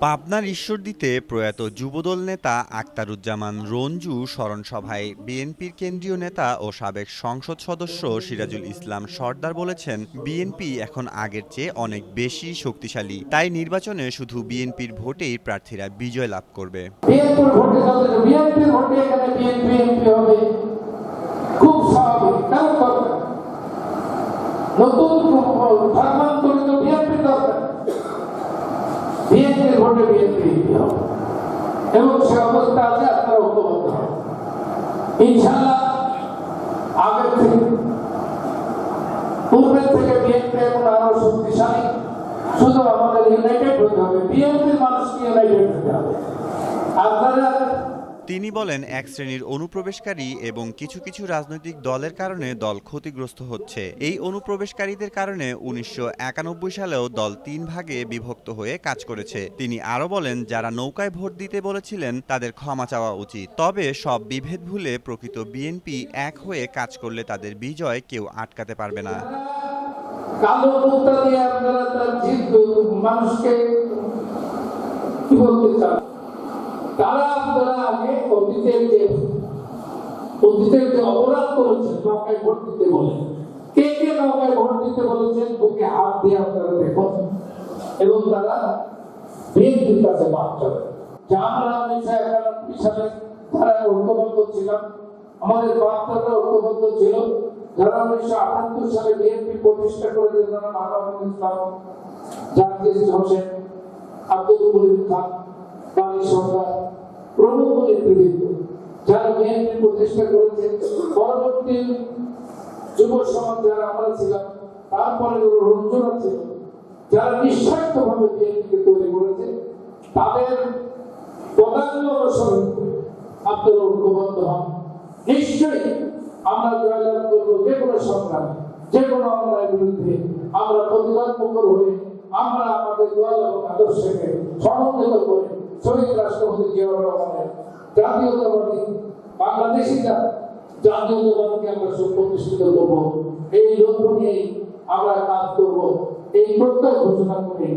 পাবনার ঈশ্বরদীতে প্রয়াত যুবদল নেতা আক্তারুজ্জামান রঞ্জু স্মরণ সভায় বিএনপির কেন্দ্রীয় নেতা ও সাবেক সংসদ সদস্য সিরাজুল ইসলাম সর্দার বলেছেন, বিএনপি এখন আগের চেয়ে অনেক বেশি শক্তিশালী। তাই নির্বাচনে শুধু বিএনপির ভোটেই প্রার্থীরা বিজয় লাভ করবে। বিএনপির নতুন ধর্মান্তরিত বিএনপি এমপি হবে। এবং সে অবস্থা ইনশাল্লাহ আগের থেকে, পূর্বের থেকে বিএনপি এখন আরও শক্তিশালী। শুধু আমাদের ইউনাইটেড হতে হবে, বিএনপির মানুষকে ইউনাইটেড হতে হবে। তিনি বলেন, এক শ্রেণির অনুপ্রবেশকারী এবং কিছু কিছু রাজনৈতিক দলের কারণে দল ক্ষতিগ্রস্ত হচ্ছে। এই অনুপ্রবেশকারীদের কারণে উনিশশো একানব্বই সালেও দল তিন ভাগে বিভক্ত হয়ে কাজ করেছে। তিনি আরও বলেন, যারা নৌকায় ভোট দিতে বলেছিলেন, তাদের ক্ষমা চাওয়া উচিত। তবে সব বিভেদ ভুলে প্রকৃত বিএনপি এক হয়ে কাজ করলে তাদের বিজয় কেউ আটকাতে পারবে না। মানুষকে কি বলতে চান? তারা আপনারা আগে যে অতীতের অপরাধ করেছেন কে কে নৌকায় ভোট দিতে বলেছেন, বুকে হাত দিয়ে আপনারা দেখুন। এবং তারা বিএনপির কাছে যে আমরা তারা ঐক্যবদ্ধ ছিলাম। আমাদের বার্তাটা ছিল। যারা উনিশশো আটাত্তর সালে বিএনপি প্রতিষ্ঠা করেছে যারা মানবুল ইসলাম জাহাঙ্গীর হোসেন আব্দুল করিম খান। বাণী সরকার প্রমুখ নেতৃবৃন্দ যারা বিএনপি প্রতিষ্ঠা করেছে। পরবর্তী যুব সমাজ যারা আমরা ছিলাম, তারপরে রঞ্জনা ছিল যারা নিঃস্বার্থ ভাবে বিএনপিকে তৈরি করেছে, তাদের পদাঙ্গ অনুসরণ আপনারা ঐক্যবদ্ধ হন। নিশ্চয়ই আমরা জয়লাভ করব যে কোনো সংগ্রামে, যে কোনো অন্যায়ের বিরুদ্ধে। আমরা প্রতিবাদ মুখর হয়ে আমরা আমাদের দল আদর্শকে সমন্বিত করে শহীদ রাষ্ট্রপতি জিয়াউর রহমানের জাতীয়তাবাদী বাংলাদেশিরা জাতীয়তাবাদকে আমরা সুপ্রতিষ্ঠিত করব। এই লক্ষ্য নিয়েই আমরা কাজ করব। এই প্রত্যয় ঘোষণা করে